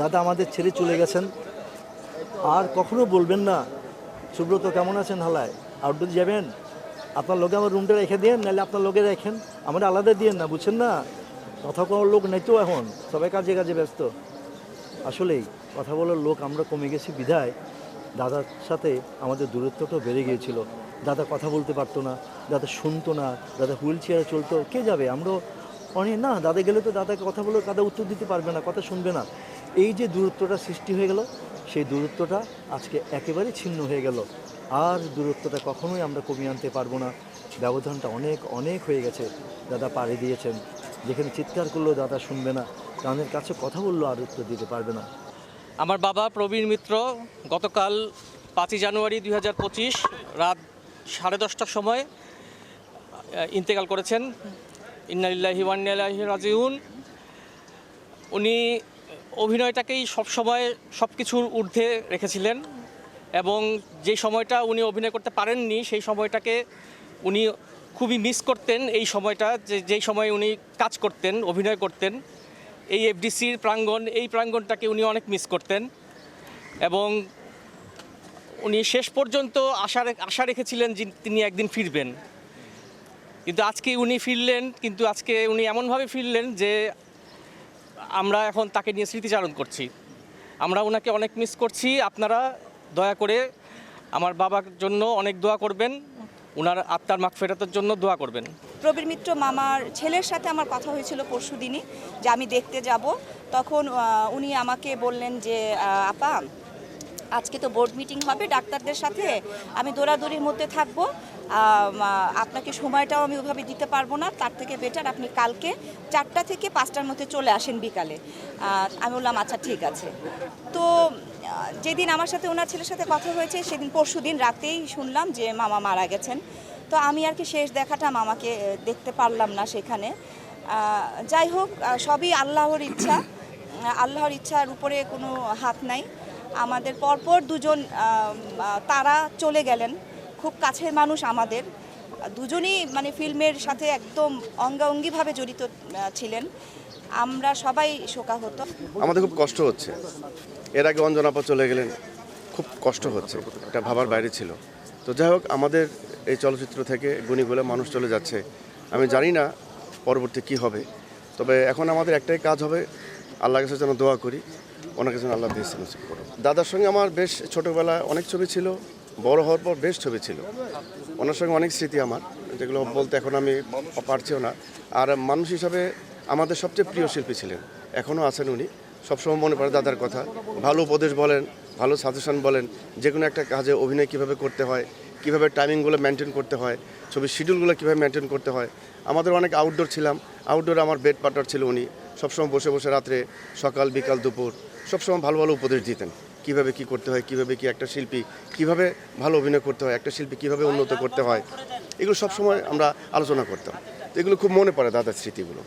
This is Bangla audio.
দাদা আমাদের ছেড়ে চলে গেছেন। আর কখনো বলবেন না, সুব্রত কেমন আছেন হালায়? আউটডোর যাবেন আপনার লোকে আমার রুমটা রেখে দিন, নাহলে আপনার লোকে রাখেন আমরা আলাদা দিয়েন না, বুঝছেন না? কথা করার লোক নেই তো এখন, সবাই কাজে কাজে ব্যস্ত। আসলেই, কথা বলার লোক আমরা কমে গেছি বিধায়। দাদার সাথে আমাদের দূরত্বটাও বেড়ে গিয়েছিল। দাদা কথা বলতে পারতো না, দাদা শুনতো না, দাদা হুইল চেয়ারে চলতো। কে যাবে? আমরা অনেক না, দাদা গেলে তো দাদাকে কথা বলে দাদা উত্তর দিতে পারবে না, কথা শুনবে না। এই যে দূরত্বটা সৃষ্টি হয়ে গেল, সেই দূরত্বটা আজকে একেবারে ছিন্ন হয়ে গেল। আর দূরত্বটা কখনোই আমরা কমিয়ে আনতে পারব না। ব্যবধানটা অনেক অনেক হয়ে গেছে। দাদা পাড়ি দিয়েছেন। যেখানে চিৎকার করলেও দাদা শুনবে না, কানের কাছে কথা বললেও আর উত্তর দিতে পারবে না। আমার বাবা প্রবীণ মিত্র, গতকাল পাঁচই জানুয়ারি দুই হাজার পঁচিশ রাত সাড়ে দশটার সময় ইন্তেকাল করেছেন। ইন্নালিল্লাহি ওয়ান্নালাহি রাজিউন। উনি অভিনয়টাকেই সবসময় সব কিছুর ঊর্ধ্বে রেখেছিলেন এবং যে সময়টা উনি অভিনয় করতে পারেননি, সেই সময়টাকে উনি খুবই মিস করতেন। এই সময়টা যে যেই সময় উনি কাজ করতেন, অভিনয় করতেন, এই এফডিসির প্রাঙ্গণ, এই প্রাঙ্গণটাকে উনি অনেক মিস করতেন এবং উনি শেষ পর্যন্ত আশা আশা রেখেছিলেন যে তিনি একদিন ফিরবেন। কিন্তু আজকে উনি ফিরলেন, কিন্তু আজকে উনি এমনভাবে ফিরলেন যে আমরা এখন তাকে নিয়ে স্মৃতিচারণ করছি। আমরা ওনাকে অনেক মিস করছি। আপনারা দয়া করে আমার বাবার জন্য অনেক দোয়া করবেন। ওনার আত্মার মাখ ফেরাতের জন্য দোয়া করবেন। প্রবীর মিত্র মামার ছেলের সাথে আমার কথা হয়েছিল পরশু দিনই, যে আমি দেখতে যাব। তখন উনি আমাকে বললেন যে আপা আজকে তো বোর্ড মিটিং হবে, ডাক্তারদের সাথে আমি দৌড়াদৌড়ির মধ্যে থাকব। আপনাকে সময়টাও আমি ওভাবে দিতে পারব না, তার থেকে বেটার আপনি কালকে চারটা থেকে পাঁচটার মধ্যে চলে আসেন বিকালে। আমি বললাম আচ্ছা ঠিক আছে। তো যেদিন আমার সাথে ওনার ছেলের সাথে কথা হয়েছে, সেদিন পরশু দিন রাতেই শুনলাম যে মামা মারা গেছেন। তো আমি আর কি শেষ দেখাটা মামাকে দেখতে পারলাম না সেখানে। যাই হোক সবই আল্লাহর ইচ্ছা। আল্লাহর ইচ্ছার উপরে কোনো হাত নাই। আমাদের পরপর দুজন তারা চলে গেলেন। খুব কাছের মানুষ আমাদের। দুজনই মানে ফিল্মের সাথে একদম অঙ্গাঙ্গিভাবে জড়িত ছিলেন। আমরা সবাই শোকা শোকাহত। আমাদের খুব কষ্ট হচ্ছে। এর আগে অঞ্জনাপা চলে গেলেন, খুব কষ্ট হচ্ছে। এটা ভাবার বাইরে ছিল। তো যাই হোক, আমাদের এই চলচ্চিত্র থেকে গুণীগুলো মানুষ চলে যাচ্ছে। আমি জানি না পরবর্তী কি হবে। তবে এখন আমাদের একটাই কাজ হবে আল্লাহ কাছে যেন দোয়া করি। ওনাকে যেন আল্লাহ দিয়েছেন দাদার সঙ্গে আমার বেশ ছোটোবেলায় অনেক ছবি ছিল, বড় হওয়ার পর বেশ ছবি ছিল। ওনার সঙ্গে অনেক স্মৃতি আমার, যেগুলো বলতে এখন আমি পারছিও না। আর মানুষ হিসাবে আমাদের সবচেয়ে প্রিয় শিল্পী ছিলেন, এখনও আছেন উনি। সবসময় মনে পড়ে দাদার কথা, ভালো উপদেশ বলেন, ভালো সাজেশন বলেন যে কোনো একটা কাজে অভিনয় কীভাবে করতে হয়, কীভাবে টাইমিংগুলো মেনটেন করতে হয়, ছবির শিডিউলগুলো কীভাবে মেনটেন করতে হয়। আমাদের অনেক আউটডোর ছিলাম আউটডোরে আমার বেড পার্টনার ছিল উনি। সবসময় বসে বসে রাত্রে, সকাল, বিকাল, দুপুর, সবসময় ভালো ভালো উপদেশ দিতেন। কীভাবে কি করতে হয়, কীভাবে কি একটা শিল্পী, কীভাবে ভালো অভিনয় করতে হয়, একটা শিল্পী কীভাবে উন্নত করতে হয়, এগুলো সবসময় আমরা আলোচনা করতাম। এগুলো খুব মনে পড়ে দাদার স্মৃতিগুলো।